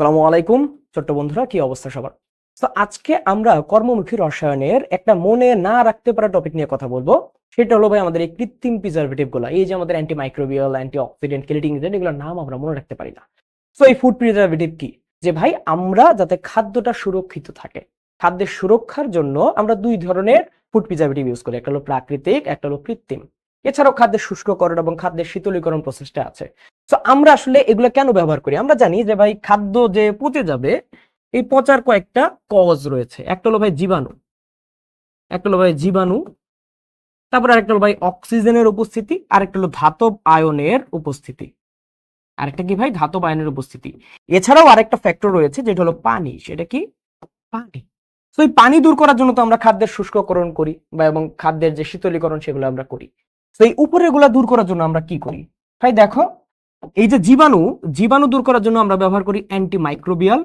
সালামু আলাইকুম, ছোট্ট বন্ধুরা, কি অবস্থা সবার? তো আজকে আমরা কর্মমুখী রসায়নের একটা মনে না রাখতে পারা টপিক নিয়ে কথা বলব। সেটা হলো ভাই আমাদের এই কৃত্রিম প্রিজারভেটিভগুলো এই যে আমাদের antimicrobial antioxidant chelating agent এগুলোর নাম আমরা মনে রাখতে পারি না। তো এই ফুড প্রিজারভেটিভ কি? যে ভাই আমরা যাতে খাদ্যটা সুরক্ষিত থাকে, খাদ্যের সুরক্ষার জন্য আমরা দুই ধরনের ফুড প্রিজারভেটিভ ইউজ করি, একটা হলো প্রাকৃতিক, একটা হলো কৃত্রিম। এছাড়াও খাদ্যের শুষ্ককরণ এবং খাদ্যের শীতলীকরণ প্রসেসটা আছে। তো আমরা আসলে এগুলো কেন ব্যবহার করি? আমরা জানি যে ভাই খাদ্য যে পচে যাবে, এই পচার কয়েকটা কজ রয়েছে। একটা হলো ভাই জীবাণু। একটা হলো ভাই জীবাণু, তারপর আরেকটা হলো ভাই অক্সিজেনের উপস্থিতি, আরেকটা হলো ধাতব আয়নের উপস্থিতি। আরেকটা কি ভাই? ধাতব আয়নের উপস্থিতি। এছাড়াও আরেকটা ফ্যাক্টর রয়েছে, যেটা হলো পানি। সেটা কি? পানি। তো এই পানি দূর করার জন্য তো আমরা খাদ্যের শুষ্ককরণ করি বা এবং খাদ্যের যে শীতলীকরণ সেগুলো আমরা করি। তো এই উপরেরগুলা দূর করার জন্য আমরা কি করি? ভাই দেখো এই যে জীবাণু জীবাণু দূর করার জন্য আমরা ব্যবহার করি অ্যান্টি মাইক্রোবিয়াল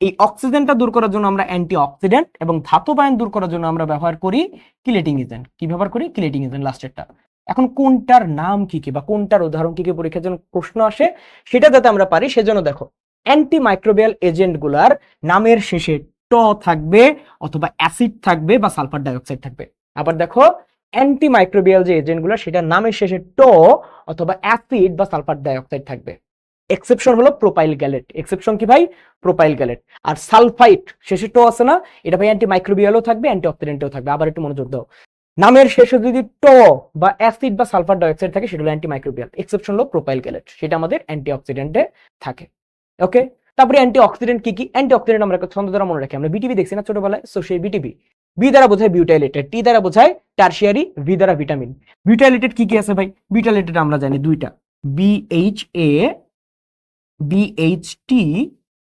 এই অক্সিজেনটা দূর করার জন্য আমরা অ্যান্টি অক্সিডেন্ট এবং ধাতব আয়ন দূর করার জন্য আমরা ব্যবহার করি কিলেটিং এজেন্ট কি ব্যবহার করি? কিলেটিং এজেন্ট লাস্টেরটা এখন কোনটার নাম কি কি বা কোনটার উদাহরণ কি কি পরীক্ষার জন্য প্রশ্ন আসে, সেটা যাতে আমরা পারি, সেজন্য দেখো অ্যান্টি মাইক্রোবিয়াল এজেন্টগুলার নামের শেষে ট থাকবে অথবা অ্যাসিড থাকবে বা সালফার ডাইঅক্সাইড থাকবে। আবার দেখো অ্যান্টি মাইক্রোবিয়াল যে এজেন্টগুলো সেটা নামের শেষে টো অথবা অ্যাসিড বা সালফার ডাইঅক্সাইড থাকবে। এক্সেপশন হলো প্রোপাইল গ্যালেট এক্সেপশন কি ভাই? প্রোপাইল গ্যালেট আর সালফাইট শেষে টো আছে না? এটা ভাই অ্যান্টি মাইক্রোবিয়ালও থাকবে অ্যান্টি অক্সিডেন্টও থাকবে। আবার একটু মনোযোগ দাও। নামের শেষে যদি টো বা অ্যাসিড বা সালফার ডাইঅক্সাইড থাকে, সেটা হলো অ্যান্টি মাইক্রোবিয়াল এক্সেপশন হলো প্রোপাইল গ্যালেট সেটা আমাদের অ্যান্টি অক্সিডেন্টে থাকে। ওকে তারপরে অ্যান্টি অক্সিডেন্ট কি কি? অ্যান্টি অক্সিডেন্ট আমরা ছন্দ দ্বারা মনে রাখি। আমরা বিটিভি দেখছি না ছোটবেলায়? সো সেই বিটিভি বি দ্বারা বোঝায় বিউটাইলেটেড টি দ্বারা বোঝায় টার্সিয়ারি ভি দ্বারা ভিটামিন বিউটাইলেটেড কি কি আছে ভাই? বিউটাইলেটেড আমরা জানি দুইটা। বিএইচ এ বিএইচ টি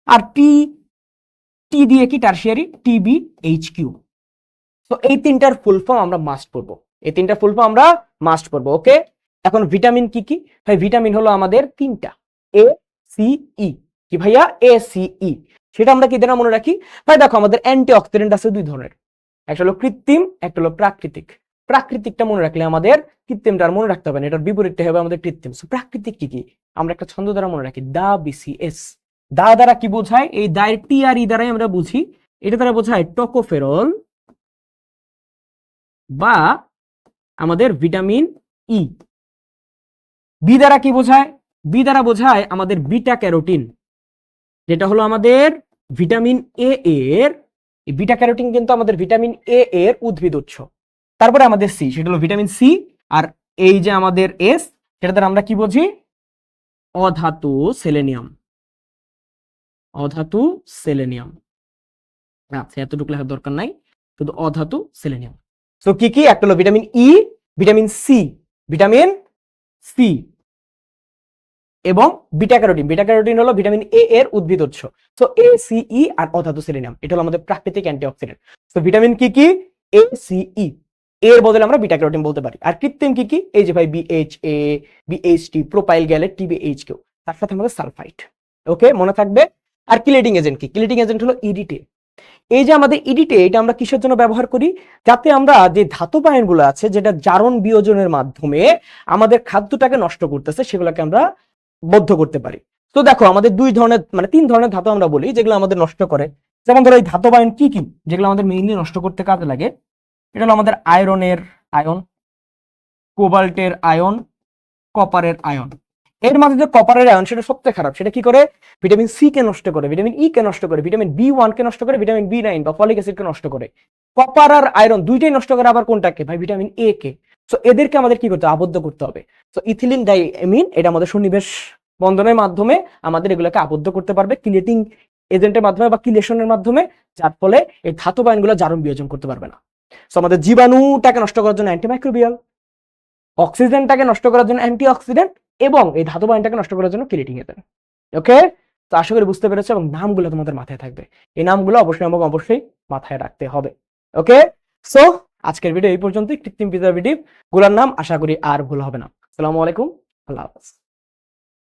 আর টি টি দিয়ে কি টার্সিয়ারি টিবি এইচ কিউ তো এই তিনটার ফুল ফর্ম আমরা মাস্ট পড়ব। এই তিনটার ফুল ফর্ম আমরা মাস্ট পড়ব ওকে এখন ভিটামিন কি কি? ভাই ভিটামিন হলো আমাদের তিনটা। এ সি ই কি ভাইয়া? এ সি ই সেটা আমরা কি দ্বারা মনে রাখি? ভাই দেখো আমাদের অ্যান্টি অক্সিডেন্ট আছে দুই ধরনের। একটা হলো কৃত্রিম একটা হলো প্রাকৃতিক। প্রাকৃতিকটা মনে রাখলে আমাদের কৃত্রিমটা মনে রাখতে হবে না এটার বিপরীতটা হবে আমাদের কৃত্রিম। So, প্রাকৃতিক কি কি? আমরা একটা ছন্দ দ্বারা মনে রাখি দা বিসিএস দা দ্বারা কি বোঝায়? এই দায়ের টি আর ই দ্বারাই আমরা বুঝি। এটা দ্বারা বোঝায় টকোফেরল বা আমাদের ভিটামিন ই। বি দ্বারা কি বোঝায়? বি দ্বারা বোঝায় আমাদের বিটা ক্যারোটিন। যেটা হলো আমাদের ভিটামিন এ এর বিটা ক্যারোটিন কিন্তু আমাদের ভিটামিন এ এর উদ্ভিদ উৎস। তারপরে আমাদের সি সেটা হলো ভিটামিন সি আর এই যে আমাদের এস সেটা দ্বারা আমরা কি বুঝি? অধাতু সেলেনিয়াম। অধাতু সেলেনিয়াম। আচ্ছা এতটুকু লেখার দরকার নাই। শুধু অধাতু সেলেনিয়াম। সো কি কি? একটা হলো vitamin E vitamin C vitamin C এবং বিটা ক্যারোটিন বিটা ক্যারোটিন হলো ভিটামিন এ এর উদ্ভিদ উৎস। সো এ সি ই আর অধাতু সেলেনিয়াম এটা হলো আমাদের প্রাকৃতিক অ্যান্টিঅক্সিডেন্ট। সো ভিটামিন কি কি? এ সি ই এর বদলে আমরা বিটা ক্যারোটিন বলতে পারি। আর কৃত্রিম কি কি? এই যে ভাই BH A BH T propyl gallate TBH কেউ তার সাথে আমাদের সালফাইট ওকে মনে থাকবে? আর কিলেটিং এজেন্ট কি? কিলেটিং এজেন্ট হলো ইডিটে এই যে আমাদের ইডিটে এটা আমরা কিসের জন্য ব্যবহার করি? যাতে আমরা যে ধাতব আয়নগুলো আছে, যেটা জারণ বিয়োজনের মাধ্যমে আমাদের খাদ্যটাকে নষ্ট করতেছে, সেগুলোকে আমরা বদ্ধ করতে পারি। তো দেখো, আমাদের দুই ধরনের মানে তিন ধরনের ধাতু আমরা বলি, যেগুলো আমাদের নষ্ট করে। যেমন ধরো, এই ধাতব আয়ন কি কি? যেগুলো আমাদের মেইনলি নষ্ট করতে কাজে লাগে। এটা হলো আমাদের আয়রনের আয়ন, কোবাল্টের আয়ন, কপারের আয়ন। এর মাঝে যে কপারের আয়ন, সেটা সবচেয়ে খারাপ। সেটা কি করে? ভিটামিন সি কে নষ্ট করে, ভিটামিন ই কে নষ্ট করে, ভিটামিন বি ওয়ান কে নষ্ট করে, ভিটামিন বি নাইন বা ফলিক অ্যাসিড কে নষ্ট করে। কপার আর আয়রন দুইটাই নষ্ট করে, আবার কোনটাকে? ভাই, ভিটামিন এ কে। সো এদেরকে আমাদের কি করতে হবে? আবদ্ধ করতে হবে। তো ইথিলিন ডাইএমিন এটা আমাদের সন্নিবেশ বন্ধনের মাধ্যমে আমাদের এগুলোকে আবদ্ধ করতে পারবে কিলেটিং এজেন্টের মাধ্যমে বা কিলেশনের মাধ্যমে, যার ফলে এই ধাতব আয়নগুলো জারণ বিয়োজন করতে পারবে না। সো আমাদের জীবাণুটাকে নষ্ট করার জন্য অ্যান্টিমাইক্রোবিয়াল অক্সিজেনটাকে নষ্ট করার জন্য অ্যান্টি অক্সিডেন্ট এবং এই ধাতব আয়নটাকে নষ্ট করার জন্য কিলেটিং এজেন্ট ওকে তো আশা করি বুঝতে পেরেছ এবং নামগুলো তোমাদের মাথায় থাকবে। এই নামগুলো অবশ্যই আমাকে অবশ্যই মাথায় রাখতে হবে। ওকে সো আজকের ভিডিও এই পর্যন্তই। কৃত্রিম প্রিজারভেটিভগুলার নাম আশা করি আর ভুল হবে না। আসসালামু আলাইকুম। আল্লাহ হাফেজ।